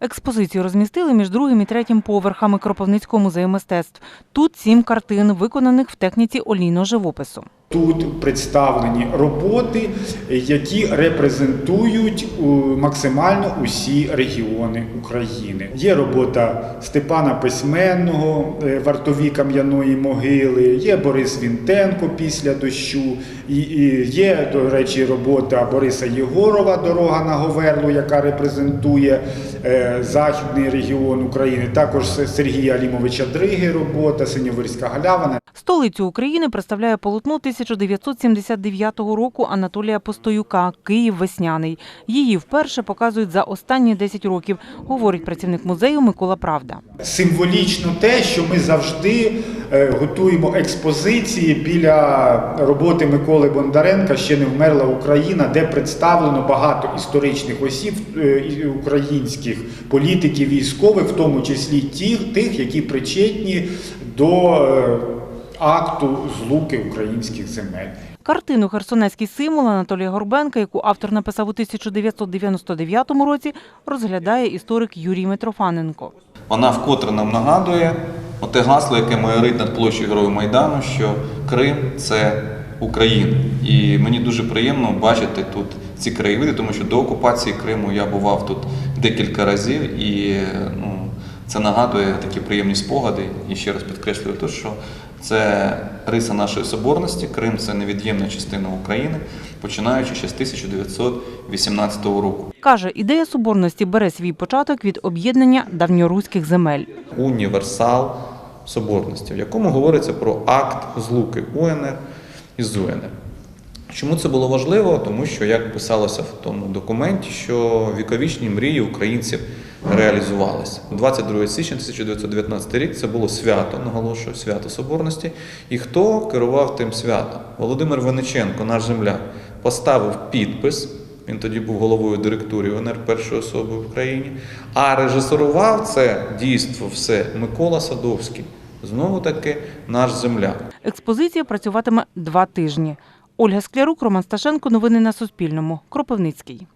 Експозицію розмістили між другим і третім поверхами Кропивницького музею мистецтв. Тут сім картин, виконаних в техніці олійного живопису. Тут представлені роботи, які репрезентують максимально усі регіони України. Є робота Степана Письменного, е, вартові кам'яної могили, є Борис Вінтенко після дощу, і, є, до речі, робота Бориса Єгорова Дорога на Говерлу, яка репрезентує е, західний регіон України. Також Сергія Алімовича Дриги робота, Синьовирська галявина. Столицю України представляє полотно 1979 року Анатолія Постоюка «Київ весняний». Її вперше показують за останні 10 років, говорить працівник музею Микола Правда. Символічно те, що ми завжди е, готуємо експозиції біля роботи Миколи Бондаренка Ще не вмерла Україна, де представлено багато історичних осіб е, українських політиків, військових, в тому числі тих які причетні до е, акту злуки українських земель. Картину «Херсонецький символ» Анатолія Горбенка, яку автор написав у 1999 році, розглядає історик Юрій Митрофаненко. Вона вкотре нам нагадує оте гасло, яке майорить над площею Героїв Майдану, що Крим це Україна. І мені дуже приємно бачити тут ці краєвиди, тому що до окупації Криму я бував тут декілька разів, і ну, це нагадує такі приємні спогади. І ще раз підкреслюю те, що це риса нашої соборності. Крим це невід'ємна частина України, починаючи ще з 1918 року. Каже, ідея соборності бере свій початок від об'єднання давньоруських земель. універсал соборності, в якому говориться про акт злуки УНР із УНР. Чому це було важливо? Тому що, як писалося в тому документі, що віковічні мрії українців реалізувалися. 22 січня 1919 рік це було свято, наголошую, свято Соборності. І хто керував тим святом? Володимир Вениченко, наш земляк, поставив підпис. Він тоді був головою директорії УНР першої особи в Україні. А режисерував це дійство все Микола Садовський. Знову таки наш земляк. Експозиція працюватиме два тижні. Ольга Склярук, Роман Сташенко. Новини на Суспільному. Кропивницький.